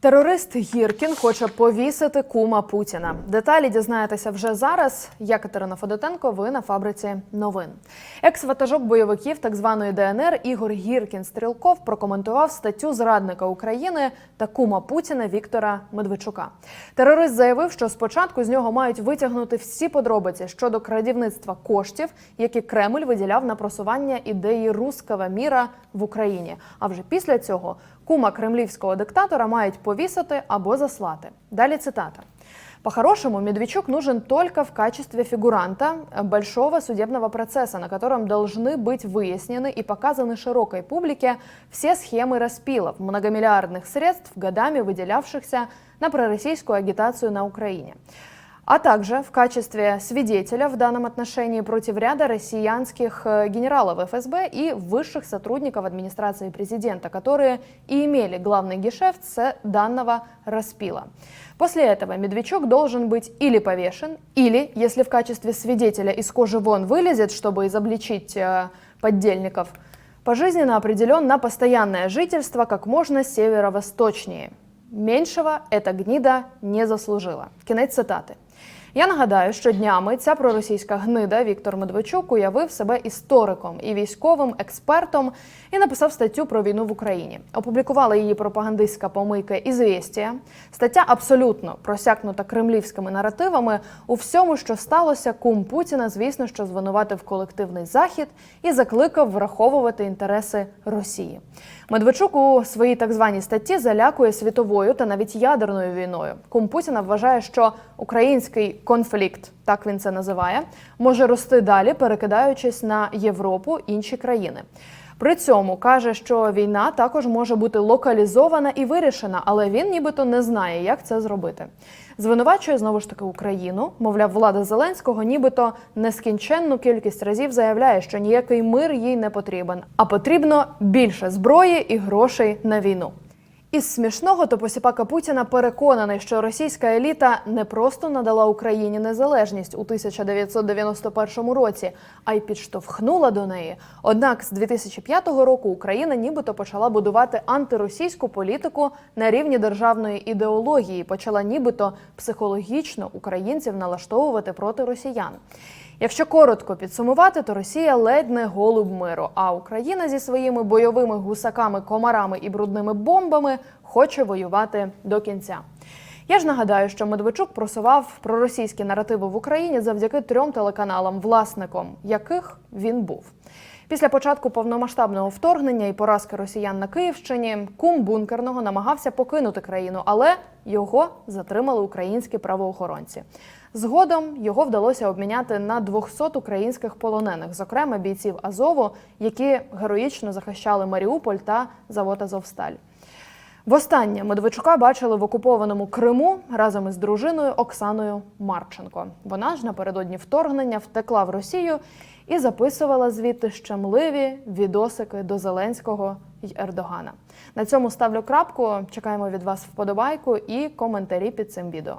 Терорист Гіркін хоче повісити кума Путіна. Деталі дізнаєтеся вже зараз. Я Катерина Федотенко. Ви на фабриці новин. Екс-ватажок бойовиків так званої ДНР Ігор Гіркін Стрілков прокоментував статтю зрадника України та кума Путіна Віктора Медведчука. Терорист заявив, що спочатку з нього мають витягнути всі подробиці щодо крадівництва коштів, які Кремль виділяв на просування ідеї руского міра в Україні. А вже після цього кума кремлівського диктатора мають повісити або заслати. Далі цитата. По-хорошему, Медведчук нужен только в качестве фигуранта большого судебного процесса, на котором должны быть выяснены и показаны широкой публике все схемы распилов многомиллиардных средств, годами выделявшихся на пророссийскую агитацию на Украине а также в качестве свидетеля в данном отношении против ряда россиянских э, генералов ФСБ и высших сотрудников администрации президента, которые и имели главный гешефт с данного распила. После этого Медведчук должен быть или повешен, или, если в качестве свидетеля из кожи вон вылезет, чтобы изобличить э, поддельников, пожизненно определен на постоянное жительство как можно северо-восточнее. Меньшого эта гнида не заслужила. Кінець цитати. Я нагадаю, що днями ця проросійська гнида Віктор Медведчук уявив себе істориком і військовим експертом і написав статтю про війну в Україні. Опублікувала її пропагандистська помийка «Ізвєстія». Стаття абсолютно просякнута кремлівськими наративами. У всьому, що сталося, кум Путіна, звісно, що звинуватив колективний захід і закликав враховувати інтереси Росії. Медведчук у своїй так званій статті залякує світовою та навіть ядерною війною. Кум Путіна вважає, що український конфлікт, так він це називає, може рости далі, перекидаючись на Європу інші країни. При цьому каже, що війна також може бути локалізована і вирішена, але він нібито не знає, як це зробити. Звинувачує знову ж таки Україну. Мовляв, влада Зеленського, нібито нескінченну кількість разів заявляє, що ніякий мир їй не потрібен, а потрібно більше зброї і грошей на війну. Із смішного то посіпака Путіна переконаний, що російська еліта не просто надала Україні незалежність у 1991 році, а й підштовхнула до неї. Однак з 2005 року Україна нібито почала будувати антиросійську політику на рівні державної ідеології, почала нібито психологічно українців налаштовувати проти росіян. Якщо коротко підсумувати, то Росія ледь не голуб миру, а Україна зі своїми бойовими гусаками, комарами і брудними бомбами хоче воювати до кінця. Я ж нагадаю, що Медведчук просував проросійські наративи в Україні завдяки трьом телеканалам, власником яких він був. Після початку повномасштабного вторгнення і поразки росіян на Київщині кум бункерного намагався покинути країну, але його затримали українські правоохоронці. Згодом його вдалося обміняти на 200 українських полонених, зокрема бійців Азову, які героїчно захищали Маріуполь та завод Азовсталь. Востаннє Медведчука бачили в окупованому Криму разом із дружиною Оксаною Марченко. Вона ж напередодні вторгнення втекла в Росію і записувала звідти щемливі відосики до Зеленського й Ердогана. На цьому ставлю крапку. Чекаємо від вас вподобайку і коментарі під цим відео.